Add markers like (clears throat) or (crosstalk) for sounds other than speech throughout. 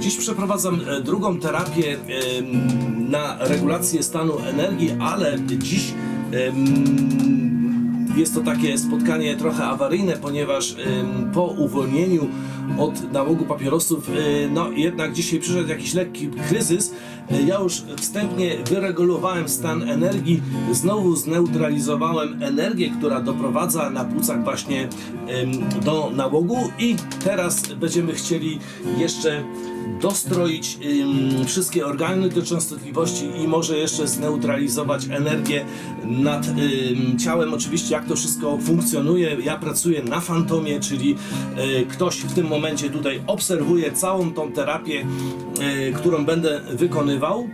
Dziś przeprowadzam e, drugą terapię na regulację stanu energii, ale dziś jest to takie spotkanie trochę awaryjne, ponieważ po uwolnieniu od nałogu papierosów, e, no jednak dzisiaj przyszedł jakiś lekki kryzys. E, Ja już wstępnie wyregulowałem stan energii, znowu zneutralizowałem energię, która doprowadza na płucach właśnie do nałogu i teraz będziemy chcieli jeszcze dostroić ym, wszystkie organy do częstotliwości i może jeszcze zneutralizować energię nad ym, ciałem. Oczywiście jak to wszystko funkcjonuje. Ja pracuję na fantomie, czyli y, ktoś w tym momencie tutaj obserwuje całą tą terapię, y, którą będę wykonywał.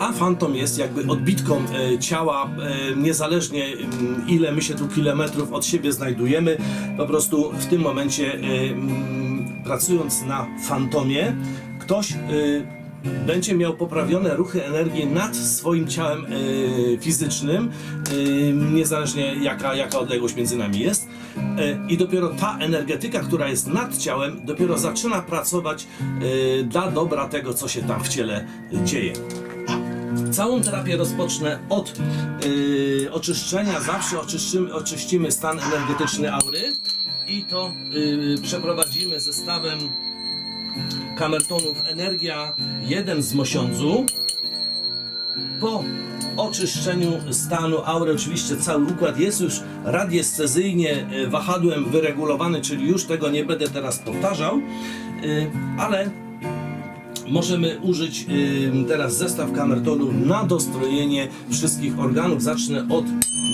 A fantom jest jakby odbitką e, ciała, e, niezależnie m, ile my się tu kilometrów od siebie znajdujemy. Po prostu w tym momencie, e, pracując na fantomie, ktoś e, będzie miał poprawione ruchy energii nad swoim ciałem e, fizycznym, e, niezależnie jaka, jaka odległość między nami jest. E, I dopiero ta energetyka, która jest nad ciałem, dopiero zaczyna pracować e, dla dobra tego, co się tam w ciele dzieje. Całą terapię rozpocznę od oczyszczenia. Zawsze oczyszczymy, oczyścimy stan energetyczny aury i to yy, przeprowadzimy zestawem kamertonów Energia 1 z Mosiądzu. Po oczyszczeniu stanu aury, oczywiście cały układ jest już radiescezyjnie yy, wahadłem wyregulowany, czyli już tego nie będę teraz powtarzał, yy, ale możemy użyć ym, teraz zestaw kamertonu na dostrojenie wszystkich organów. Zacznę od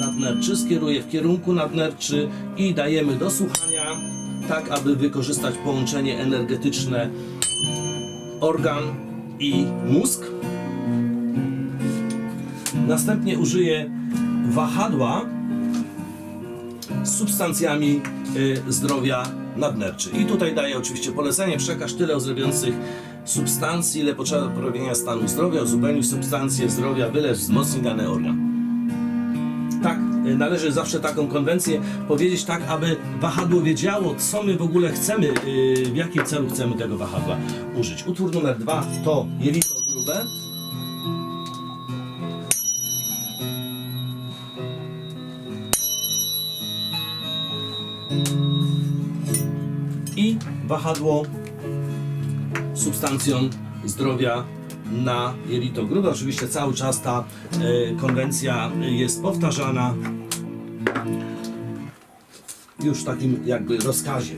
nadnerczy, skieruję w kierunku nadnerczy i dajemy do słuchania, tak aby wykorzystać połączenie energetyczne organ i mózg. Następnie użyję wahadła z substancjami y, zdrowia nadnerczy. I tutaj daję oczywiście polecenie, przekaż tyle uzdrowiających substancji, ile potrzeba poprawienia stanu zdrowia, uzupełnić substancje zdrowia, wylecz, wzmocnij dany organ. Tak, y, należy zawsze taką konwencję powiedzieć tak, aby wahadło wiedziało, co my w ogóle chcemy, y, w jakim celu chcemy tego wahadła użyć. Utwór numer dwa to jelito grube. i wahadło substancją zdrowia na jelito grube. Oczywiście cały czas ta e, konwencja jest powtarzana już w takim jakby rozkazie.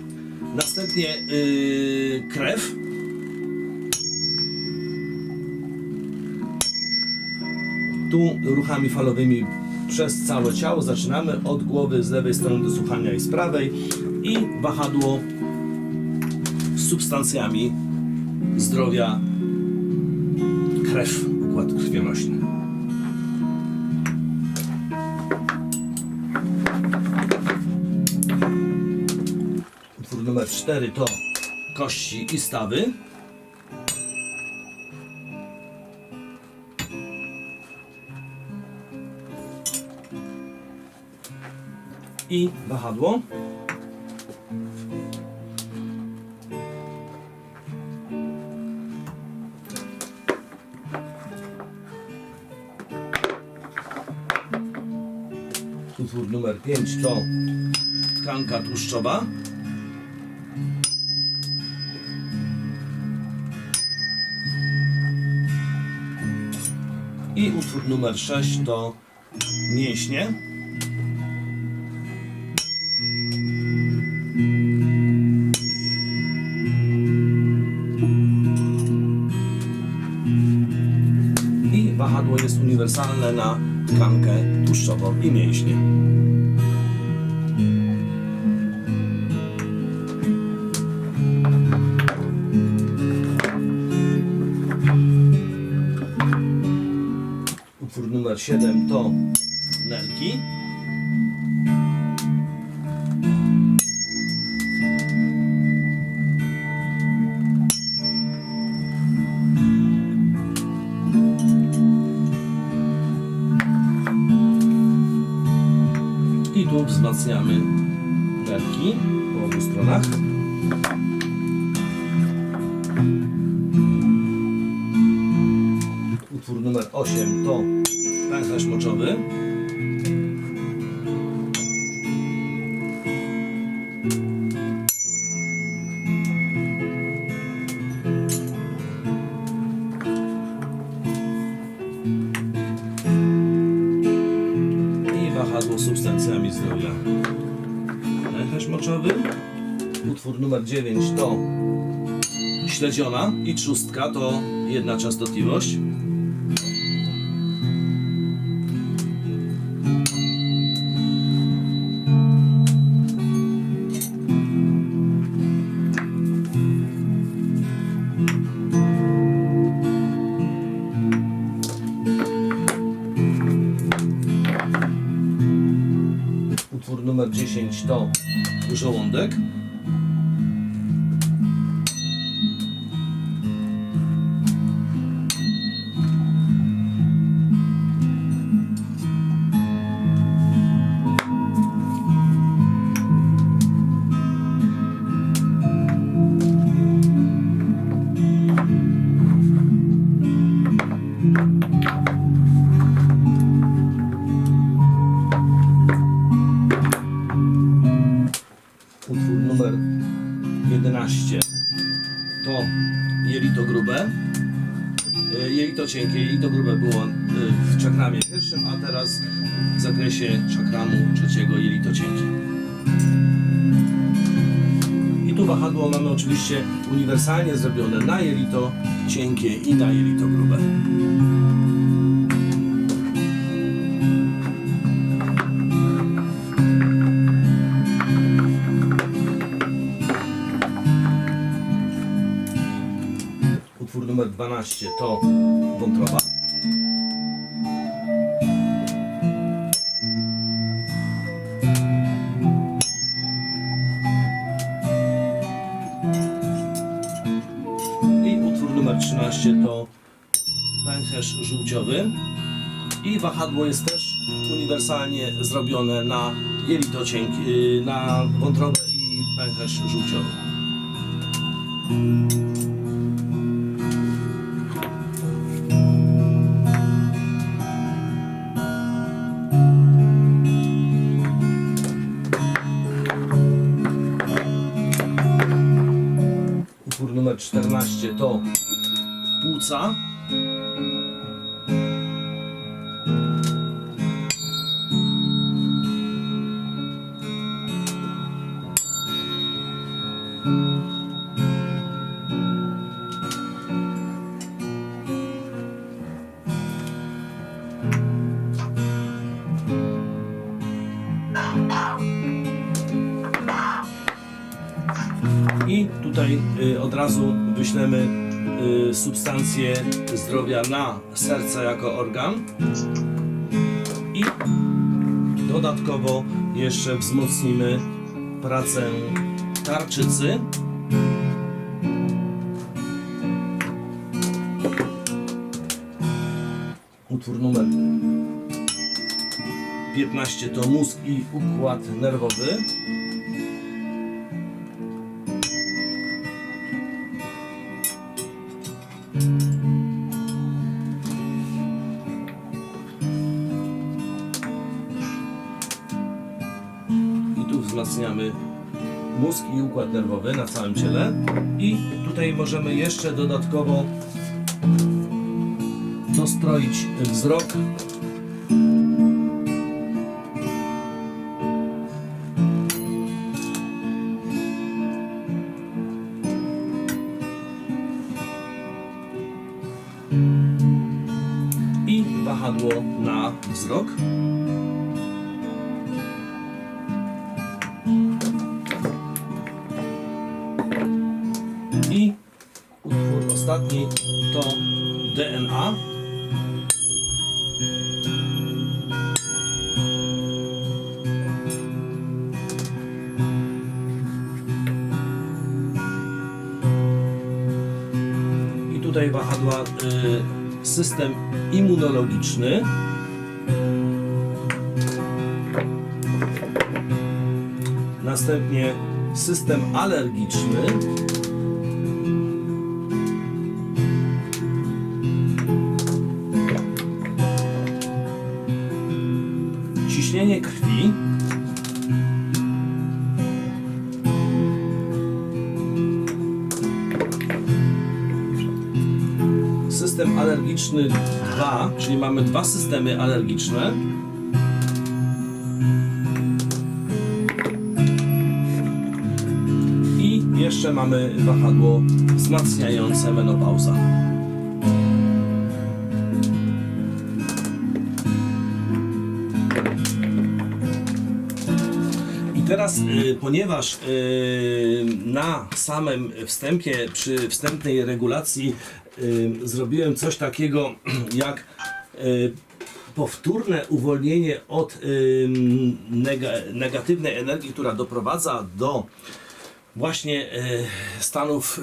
Następnie y, krew. Tu ruchami falowymi przez całe ciało. Zaczynamy od głowy z lewej strony do słuchania i z prawej i wahadło z substancjami zdrowia krew, układ krwionośny. Utwór numer 4 to kości i stawy. I wahadło. Utwór numer 5 to tkanka tłuszczowa. I utwór numer 6 to mięśnie. I wahadło jest uniwersalne na tkankę tłuszczową i mięśnie. Utwór numer 7 to nerki. czyli tu wzmacniamy nerki po obu stronach. Utwór numer 8 to pęcherz moczowy. Wahadło substancjami zdrowia. Pęcherz moczowy. Utwór numer 9 to śledziona i trzustka to jedna częstotliwość. 10 to żołądek. 11 to jelito grube. E, Jelito cienkie, jelito grube było e, w czakramie pierwszym, a teraz w zakresie czakramu trzeciego jelito cienkie. I tu wahadło mamy oczywiście uniwersalnie zrobione na jelito cienkie i na jelito grube. Utwór numer 12 to wątroba. I utwór numer 13 to pęcherz żółciowy. I wahadło jest też uniwersalnie zrobione na jelito cienkie, na wątrobę i pęcherz żółciowy. 14 to płuca. Tutaj y, od razu wyślemy y, substancje zdrowia na serce jako organ. I dodatkowo jeszcze wzmocnimy pracę tarczycy. Utwór numer 15 to mózg i układ nerwowy. Mózg i układ nerwowy na całym ciele. I tutaj możemy jeszcze dodatkowo dostroić wzrok. I wahadło na wzrok. DNA. I tutaj wahadła y, system immunologiczny. Następnie system alergiczny. System alergiczny 2, czyli mamy dwa systemy alergiczne. I jeszcze mamy wahadło wzmacniające menopauza. Teraz, y, ponieważ y, na samym wstępie, przy wstępnej regulacji y, zrobiłem coś takiego (clears throat) jak y, powtórne uwolnienie od y, nega, negatywnej energii, która doprowadza do właśnie e, stanów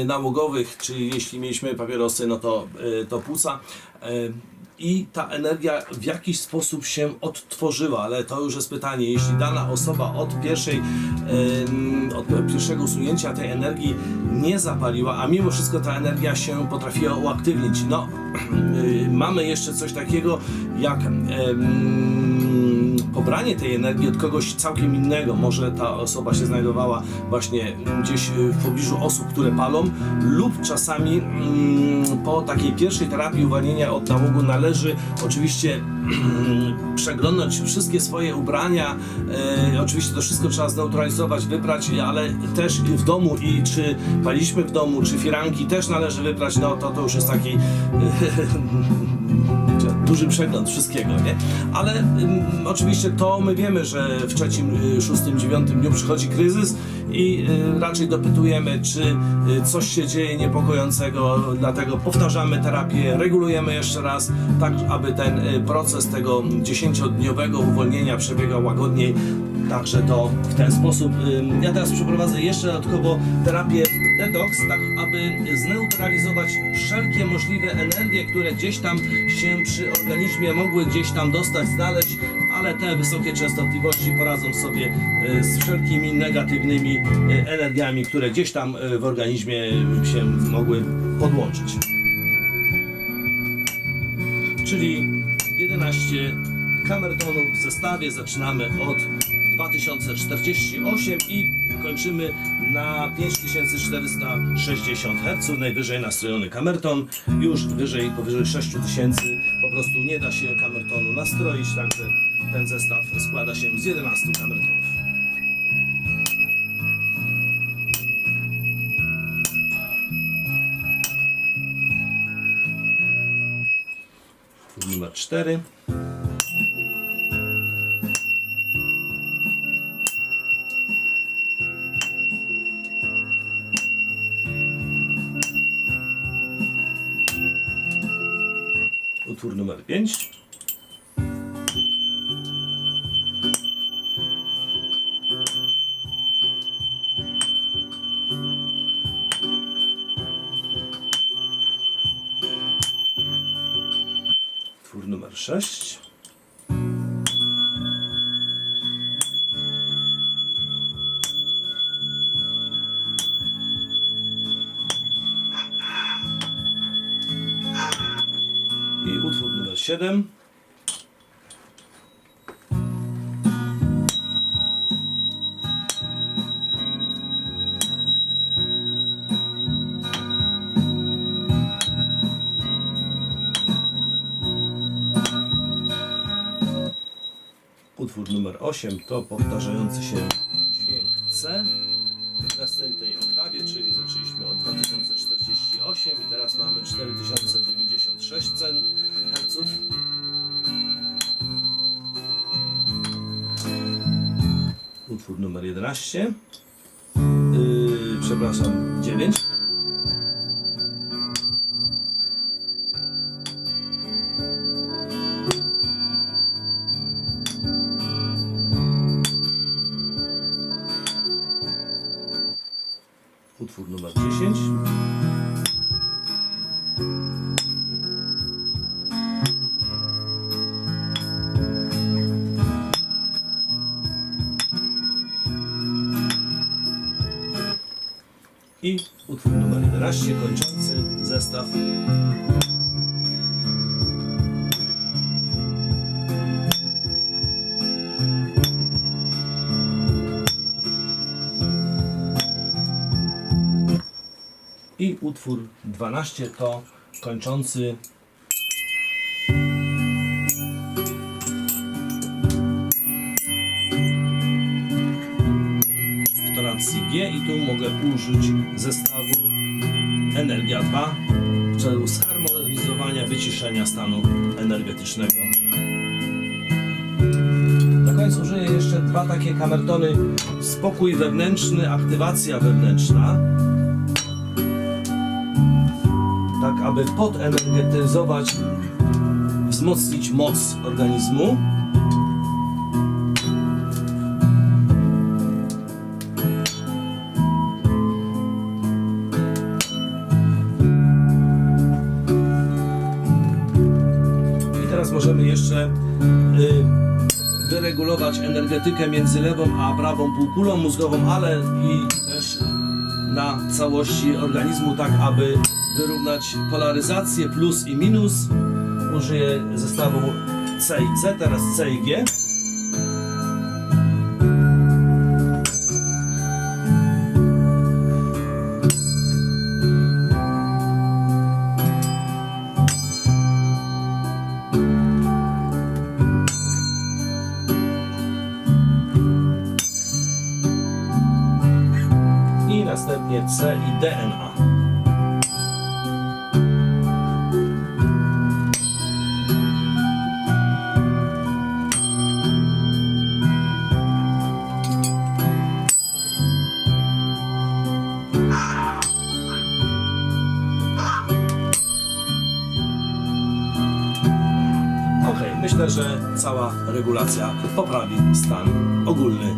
e, nałogowych, czyli jeśli mieliśmy papierosy, no to, e, to płuca. I ta energia w jakiś sposób się odtworzyła, ale to już jest pytanie, jeśli dana osoba od pierwszej, od pierwszego usunięcia tej energii nie zapaliła, a mimo wszystko ta energia się potrafiła uaktywnić. No, (clears throat) y, mamy jeszcze coś takiego jak pobranie tej energii od kogoś całkiem innego. Może ta osoba się znajdowała właśnie gdzieś w pobliżu osób, które palą, lub czasami mm, po takiej pierwszej terapii uwalnienia od nałogu należy oczywiście przeglądnąć wszystkie swoje ubrania. E, oczywiście to wszystko trzeba zneutralizować, wyprać, ale też w domu i czy paliśmy w domu, czy firanki też należy wyprać, no to to już jest taki (laughs) duży przegląd wszystkiego, nie? Ale ym, oczywiście to my wiemy, że w trzecim, y, szóstym, dziewiątym dniu przychodzi kryzys i y, raczej dopytujemy, czy y, coś się dzieje niepokojącego, dlatego powtarzamy terapię, regulujemy jeszcze raz, tak aby ten y, proces tego dziesięciodniowego uwolnienia przebiegał łagodniej. Także to w ten sposób. Ja teraz przeprowadzę jeszcze dodatkowo terapię detoks, tak aby zneutralizować wszelkie możliwe energie, które gdzieś tam się przy organizmie mogły gdzieś tam dostać, znaleźć, ale te wysokie częstotliwości poradzą sobie e, z wszelkimi negatywnymi e, energiami, które gdzieś tam e, w organizmie się mogły podłączyć. Czyli 11 kamertonów w zestawie. Zaczynamy od 2048 i kończymy na 5460 Hz. Najwyżej nastrojony kamerton. Już wyżej, powyżej 6000 po prostu nie da się kamertonu nastroić, także ten zestaw składa się z 11 kamertonów. Numer 4. numer 6. I utwór numer 7. Numer 8 to powtarzający się dźwięk C w następnej oktawie, czyli zaczęliśmy od 2048 i teraz mamy 4096 cen herców. Utwór numer 11. Yy, przepraszam, 9. i utwór numer 11 kończący zestaw. I utwór 12 to kończący użyć zestawu Energia 2 w celu zharmonizowania, wyciszenia stanu energetycznego. Na końcu użyję jeszcze dwa takie kamertony spokój wewnętrzny, aktywacja wewnętrzna tak aby podenergetyzować, wzmocnić moc organizmu. Energetykę między lewą a prawą półkulą mózgową, ale i też na całości organizmu, tak aby wyrównać polaryzację plus i minus. Użyję zestawu C i C, teraz C i G. następnie C i DNA. Myślę, że cała regulacja poprawi stan ogólny